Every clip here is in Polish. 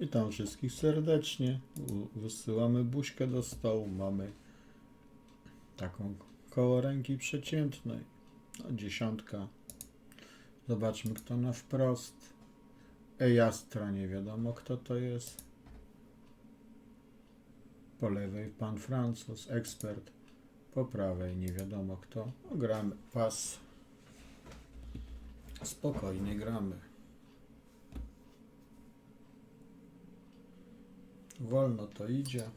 Witam wszystkich serdecznie. Wysyłamy buźkę do stołu. Mamy taką koło ręki przeciętnej. No, dziesiątka. Zobaczmy kto na wprost. Ejastra, nie wiadomo kto to jest. Po lewej pan Francuz, ekspert. Po prawej nie wiadomo kto. No, gramy pas. Spokojnie gramy. Wolno to idzie.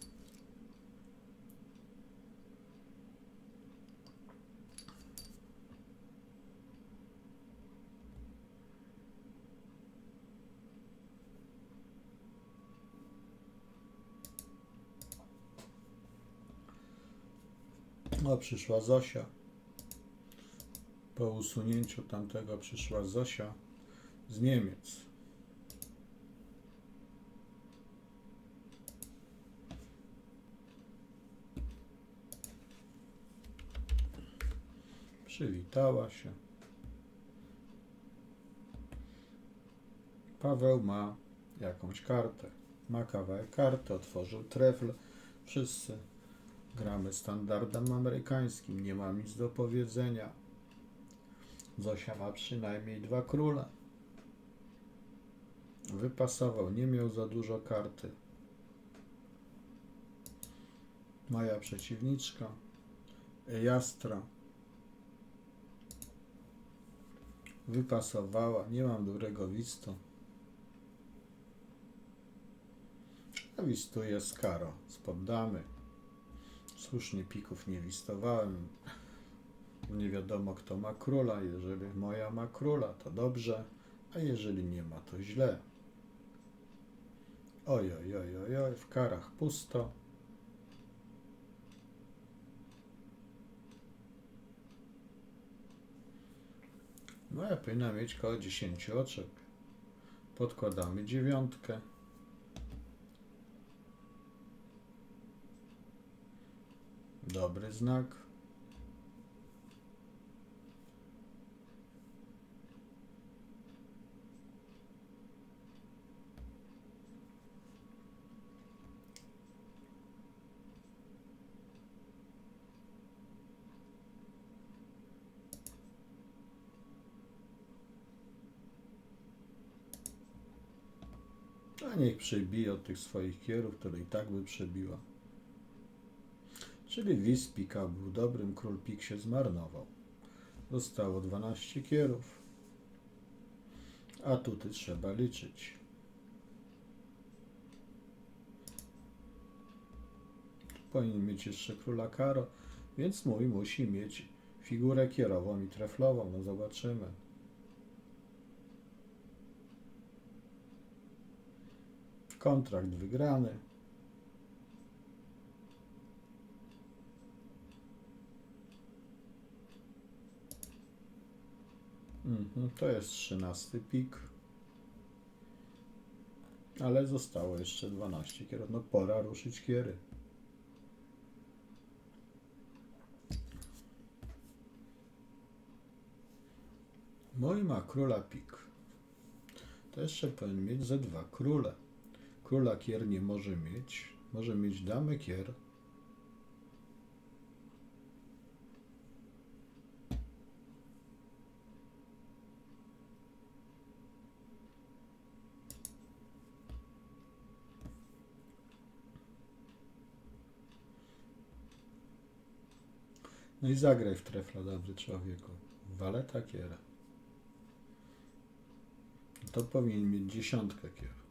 O, przyszła Zosia. Po usunięciu tamtego przyszła Zosia z Niemiec. Przywitała się. Paweł ma jakąś kartę. Ma kawałek karty, otworzył trefl. Wszyscy gramy standardem amerykańskim. Nie mam nic do powiedzenia. Zosia ma przynajmniej dwa króle. Wypasował, nie miał za dużo karty. Moja przeciwniczka. Jastra. Wypasowała, nie mam dobrego wistu. A wistuję z karo, z poddamy. Słusznie pików nie wistowałem. Nie wiadomo kto ma króla. Jeżeli moja ma króla, to dobrze, a jeżeli nie ma, to źle. Oj, oj, oj, oj, oj, w karach pusto. No ja powinna mieć koło 10 oczek. Podkładamy dziewiątkę. Dobry znak. A niech przebije od tych swoich kierów, które i tak by przebiła. Czyli Wiz pika był dobrym, król pik się zmarnował. Zostało 12 kierów. A tutaj trzeba liczyć. Powinien mieć jeszcze króla Karo, więc mój musi mieć figurę kierową i treflową. No zobaczymy. Kontrakt wygrany. Mhm, to jest trzynasty pik. Ale zostało jeszcze 12 kierów. No pora ruszyć kiery. Mój ma króla pik. To jeszcze powinien mieć ze dwa króle. Króla kier nie może mieć. Może mieć damę kier. No i zagraj w trefla, dobry człowieku. Waleta kiera. To powinien mieć dziesiątkę kier.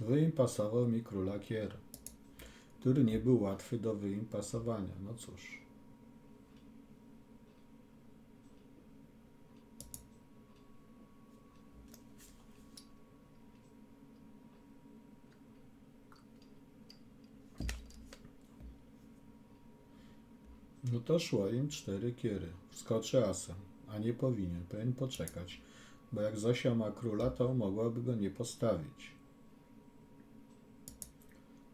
Wyimpasował mi króla kier, który nie był łatwy do wyimpasowania. No cóż. No to szło im cztery kiery. Wskoczy asem, a nie powinien. Powinien poczekać, bo jak Zosia ma króla, to mogłaby go nie postawić.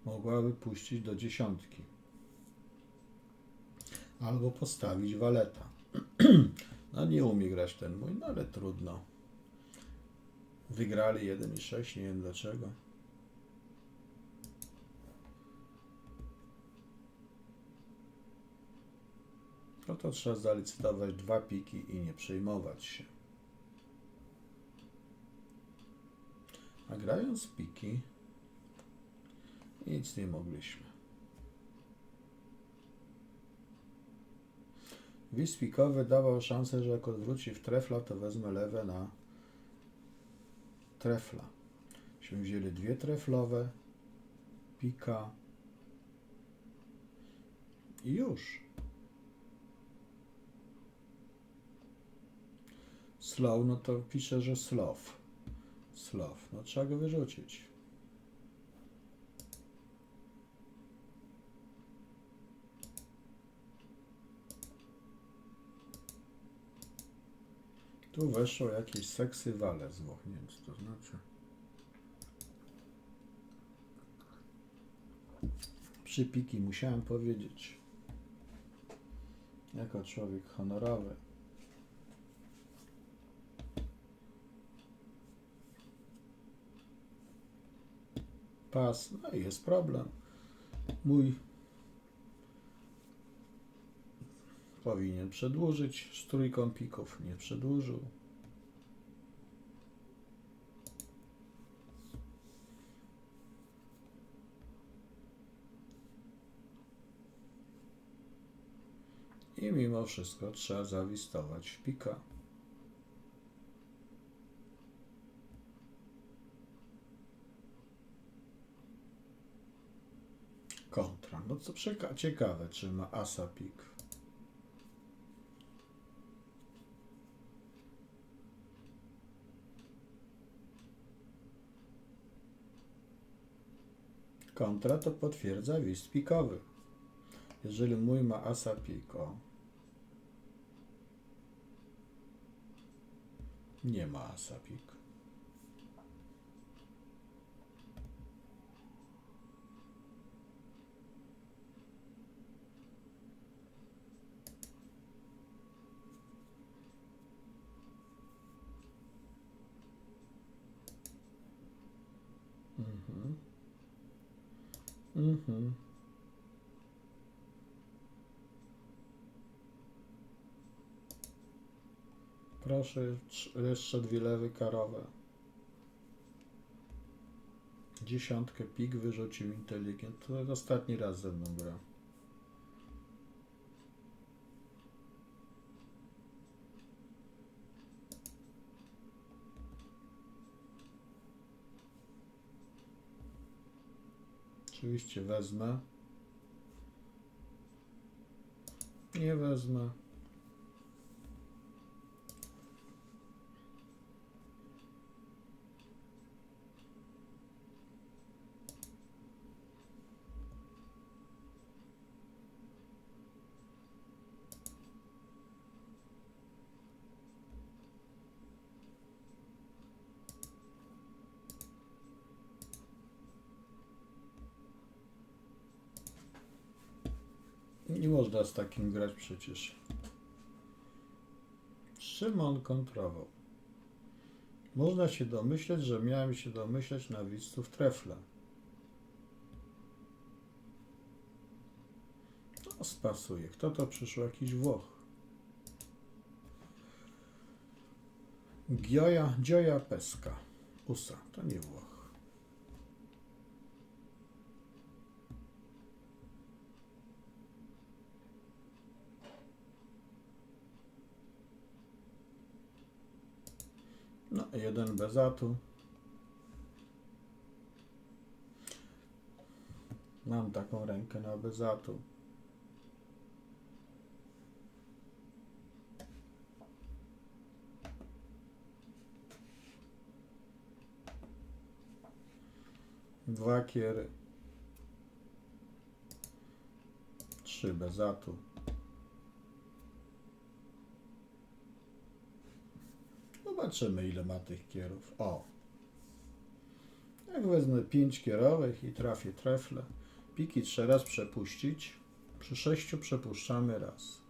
Mogłaby puścić do dziesiątki. Albo postawić waleta. No nie umie grać ten mój, no ale trudno. Wygrali 1,6, nie wiem dlaczego. No to trzeba zalicytować dwa piki i nie przejmować się. A grając piki, nic nie mogliśmy. Wiz pikowy dawał szansę, że jak odwróci w trefla, to wezmę lewe na trefla. Myśmy wzięli dwie treflowe, pika i już. Slow, no to pisze, że slow. Slow, no trzeba go wyrzucić. Tu weszło jakieś seksy wale z Włoch, nie wiem co to znaczy. Przypiki musiałem powiedzieć. Jako człowiek honorowy. Pas, no i jest problem. Mój powinien przedłużyć z trójką pików, nie przedłużył. I mimo wszystko trzeba zawistować w pika. Kontra. No co ciekawe, czy ma asa pik. Kontra to potwierdza wist pikowy. Jeżeli mój ma asa pik, o. Nie ma asa pik. Mhm. Mhm. Proszę, jeszcze dwie lewy karowe. Dziesiątkę pik wyrzucił inteligent. To ostatni raz ze mną gra. Oczywiście wezmę. Nie wezmę. Nie można z takim grać przecież. Szymon kontrował. Można się domyśleć, że miałem się domyśleć na widzów trefla. No, spasuje. Kto to przyszł? Jakiś Włoch. Gioja, Gioja Peska. Usa. To nie Włoch. No, jeden bez atu. Mam taką rękę na bezatu. Dwa kiery. Trzy bez atu. Zobaczymy, ile ma tych kierów. O! Jak wezmę 5 kierowych i trafię trefle, piki trzeba raz przepuścić, Przy sześciu przepuszczamy raz.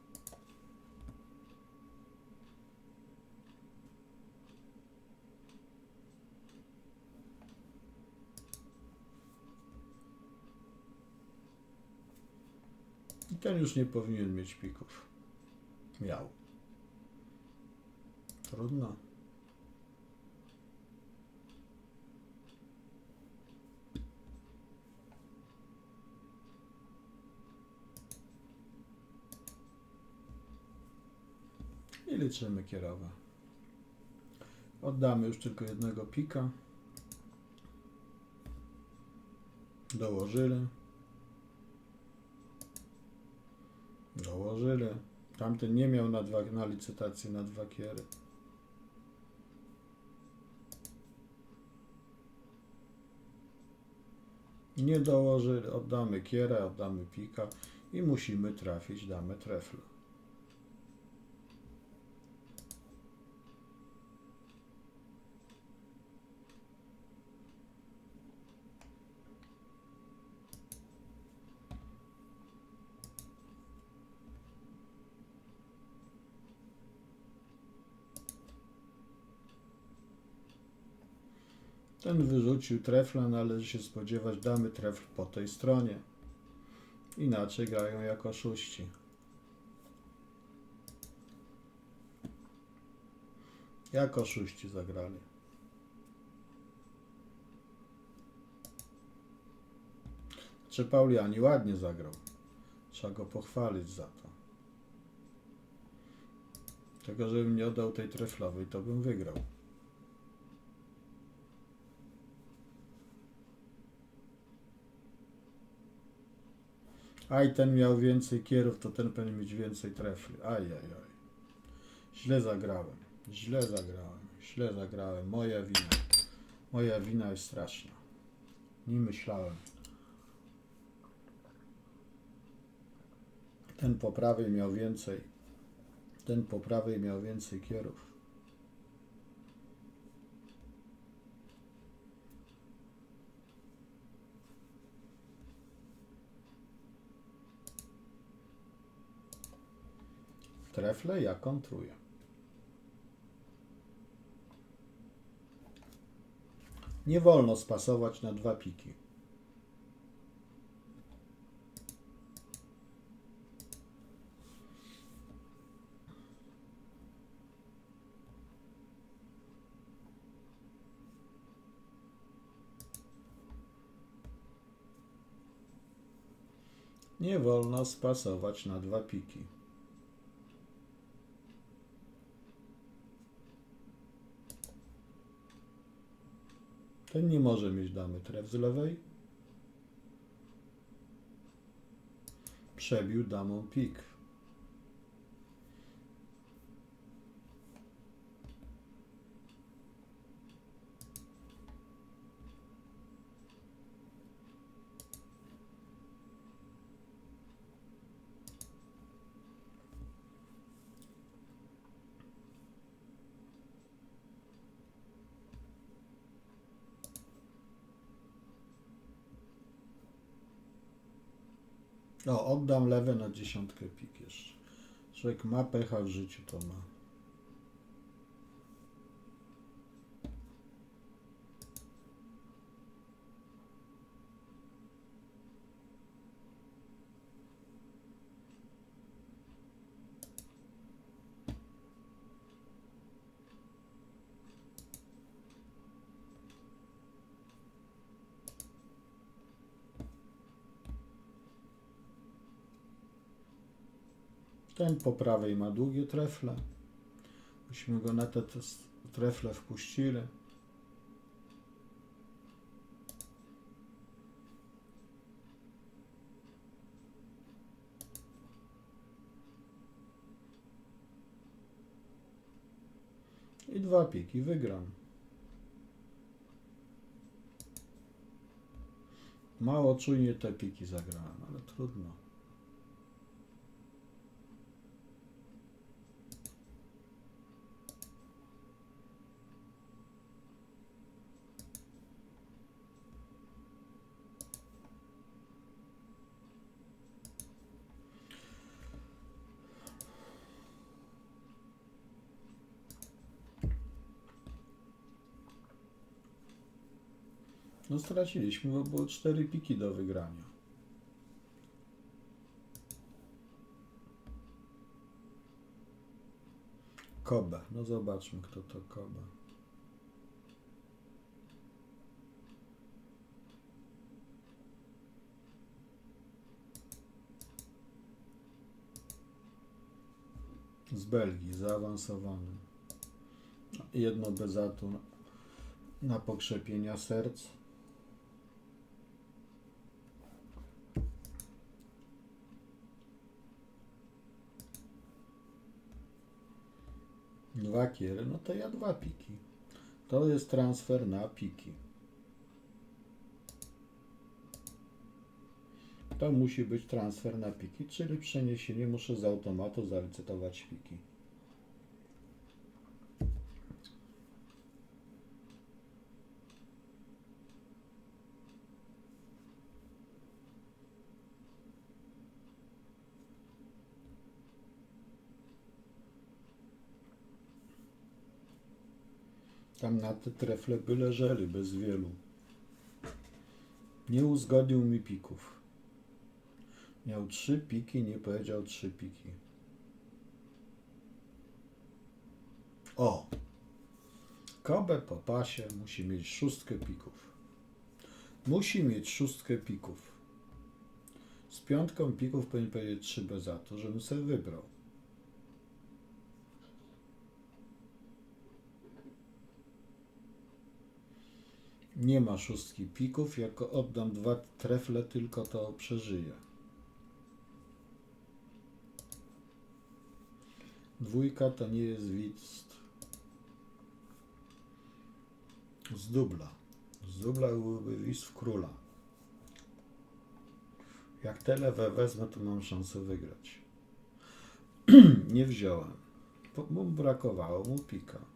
I ten już nie powinien mieć pików. Miał. Trudno. I liczymy kierowe. Oddamy już tylko jednego pika. Dołożyli. Dołożyli. Tamten nie miał na, dwa, na licytacji na dwa kiery. Nie dołożyli. Oddamy kierę, oddamy pika i musimy trafić damę trefla. Ten wyrzucił trefla, należy się spodziewać damy trefl po tej stronie. Inaczej grają jako oszuści. Jak oszuści zagrali. Czy Pauliani ładnie zagrał. Trzeba go pochwalić za to. Tylko żebym nie oddał tej treflowej, to bym wygrał. Aj, ten miał więcej kierów, to ten powinien mieć więcej trefli. Aj, aj, aj. Źle zagrałem. Źle zagrałem. Źle zagrałem. Moja wina. Moja wina jest straszna. Nie myślałem. Ten po prawej miał więcej. Ten po prawej miał więcej kierów. Trefle ja kontruję. Nie wolno spasować na dwa piki. Nie wolno spasować na dwa piki. Ten nie może mieć damy tref z lewej. Przebił damą pik. O, oddam lewe na dziesiątkę pik jeszcze. Człowiek ma pecha w życiu, to ma. Ten po prawej ma długie trefle. Myśmy go na te trefle wpuścili. I dwa piki wygram. Mało czujnie te piki zagrałem, ale trudno. No straciliśmy, bo było cztery piki do wygrania. Kobe. No zobaczmy, kto to Kobe. Z Belgii, zaawansowany. Jedno bez atu na- na pokrzepienia serc. Dwa kiery, no to ja dwa piki. To jest transfer na piki. To musi być transfer na piki, czyli przeniesienie muszę z automatu zalicytować piki. Tam na te trefle by leżeli bez wielu. Nie uzgodnił mi pików. Miał trzy piki, nie powiedział trzy piki. O! Kobe po pasie musi mieć szóstkę pików. Musi mieć szóstkę pików. Z piątką pików powinien powiedzieć trzy bez za to, żebym sobie wybrał. Nie ma szóstki pików. Jak oddam dwa trefle, tylko to przeżyje. Dwójka to nie jest witst. Z dubla. Z dubla byłby witst w króla. Jak te lewe wezmę, to mam szansę wygrać. nie wziąłem. Bo brakowało mu pika.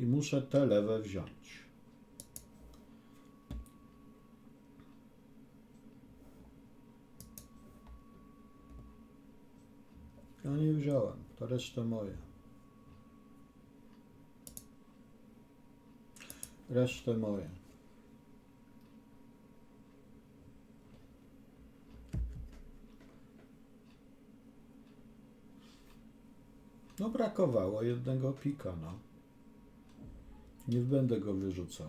I muszę te lewe wziąć. Ja nie wziąłem, to reszta moje. Resztę moje. No brakowało jednego pika, no. Nie będę go wyrzucał.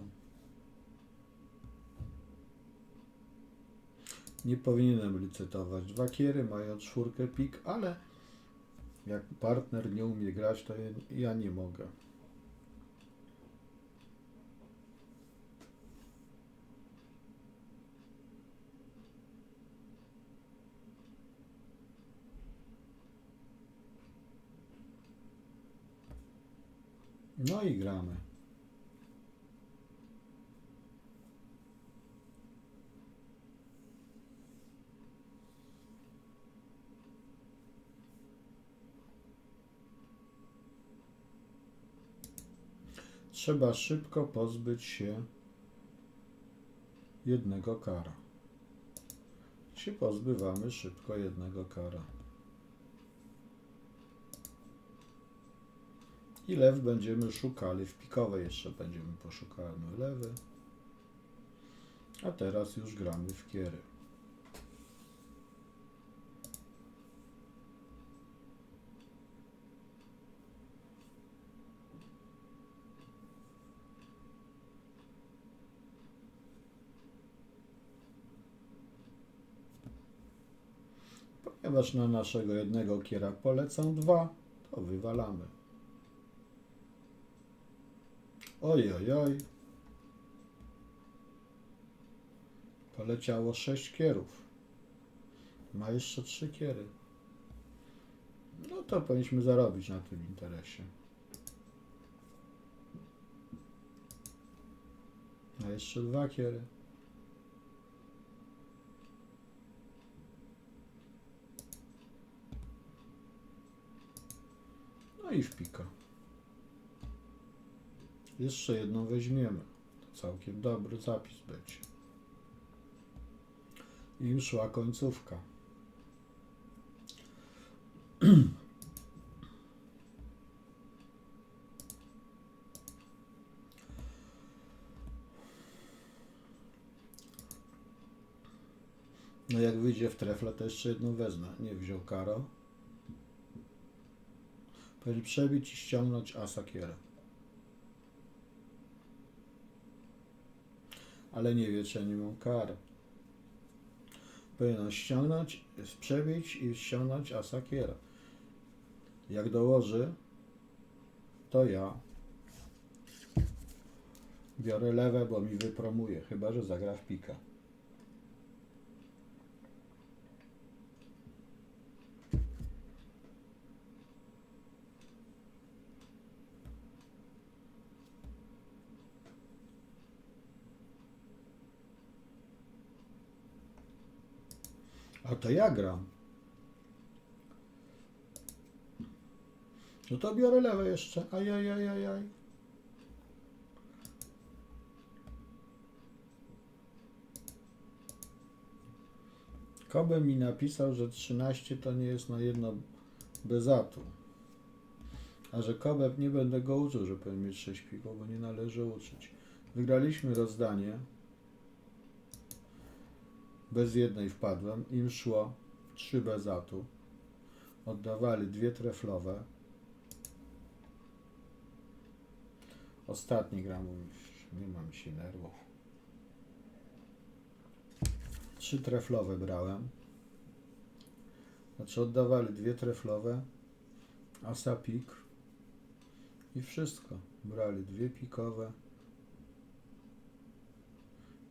Nie powinienem licytować. Dwa kiery mają czwórkę pik, ale jak partner nie umie grać, to ja- nie mogę. No i gramy. Trzeba szybko pozbyć się jednego kara. Się pozbywamy szybko jednego kara. I lew będziemy szukali. W pikowej jeszcze będziemy poszukali lewy. A teraz już gramy w kiery. Ponieważ na naszego jednego kiera polecą dwa, to wywalamy. Oj, oj, oj. Poleciało sześć kierów. Ma jeszcze trzy kiery. No to powinniśmy zarobić na tym interesie. A jeszcze dwa kiery. No i w pika. Jeszcze jedną weźmiemy. To całkiem dobry zapis będzie. Im szła końcówka. No jak wyjdzie w trefla, to jeszcze jedną wezmę. Nie wziął Karo. Powinien przebić i ściągnąć Asakierę. Ale nie wie, czy ja nie mam Karo. Powinien ściągnąć, przebić i ściągnąć Asakierę. Jak dołoży, to ja biorę lewe, bo mi wypromuje. Chyba, że zagra w pika. To ja gram. No to biorę lewe jeszcze. Ajajajajaj. Kobe mi napisał, że 13 to nie jest na jedno bez atu. A że Kobe nie będę go uczył, że powinien mieć 6 pików, bo nie należy uczyć. Wygraliśmy rozdanie. Bez jednej wpadłem. Im szło 3 bez atu. Oddawali dwie treflowe. Ostatni gram, nie mam się nerwów. Trzy treflowe brałem. Znaczy oddawali dwie treflowe, asa pik i wszystko. Brali dwie pikowe,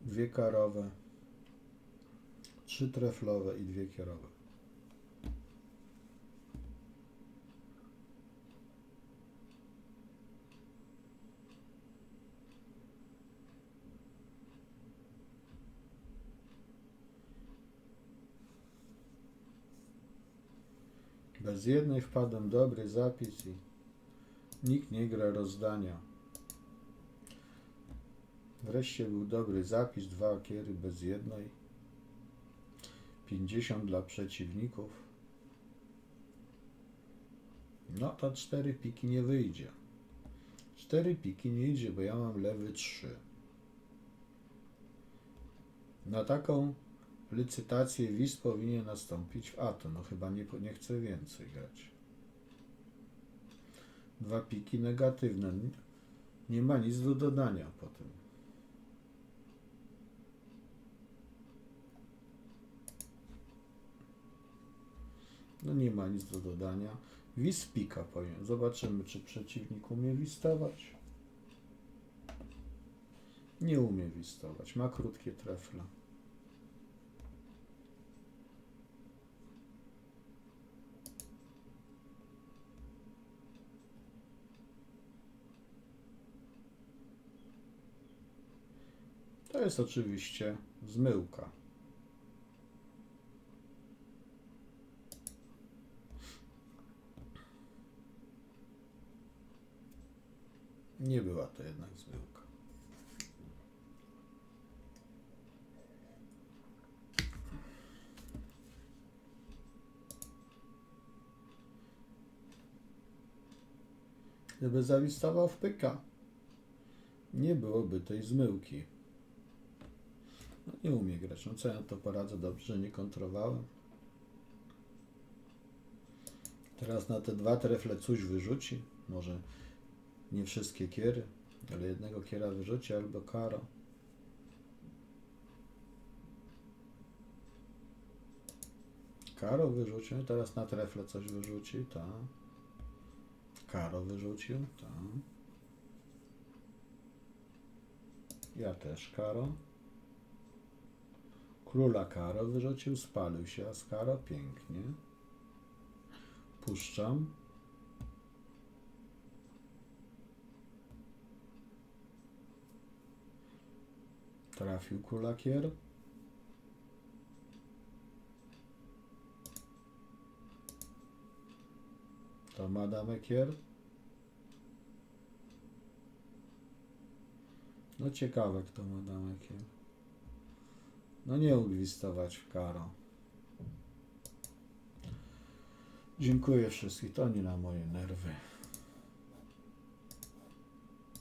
dwie karowe, trzy treflowe i dwie kierowe. Bez jednej wpadłem dobry zapis i nikt nie gra rozdania. Wreszcie był dobry zapis, dwa akiery bez jednej. 50 dla przeciwników. No to cztery piki nie wyjdzie. Cztery piki nie idzie, bo ja mam lewy 3. Na taką licytację WIS powinien nastąpić w ATO. No chyba nie, nie chcę więcej grać. Dwa piki negatywne. Nie ma nic do dodania po tym. No nie ma nic do dodania. Wis pika powiem. Zobaczymy, czy przeciwnik umie wistować. Nie umie wistować. Ma krótkie trefle. To jest oczywiście zmyłka. Nie była to jednak zmyłka. Gdyby zawistował w pyka, nie byłoby tej zmyłki. No, nie umie grać. No co ja to poradzę? Dobrze, że nie kontrowałem. Teraz na te dwa trefle coś wyrzuci. Może nie wszystkie kiery, ale jednego kiera wyrzuci albo karo. Karo wyrzucił, teraz na trefle coś wyrzuci, tak. Karo wyrzucił, tak. Ja też karo. Króla Karo wyrzucił, spalił się, a z Karo pięknie. Puszczam. Trafił królakier. To ma damę kier. No ciekawe kto ma damekiem. No nie ugwistować w karo. Dziękuję wszystkich, to nie na moje nerwy.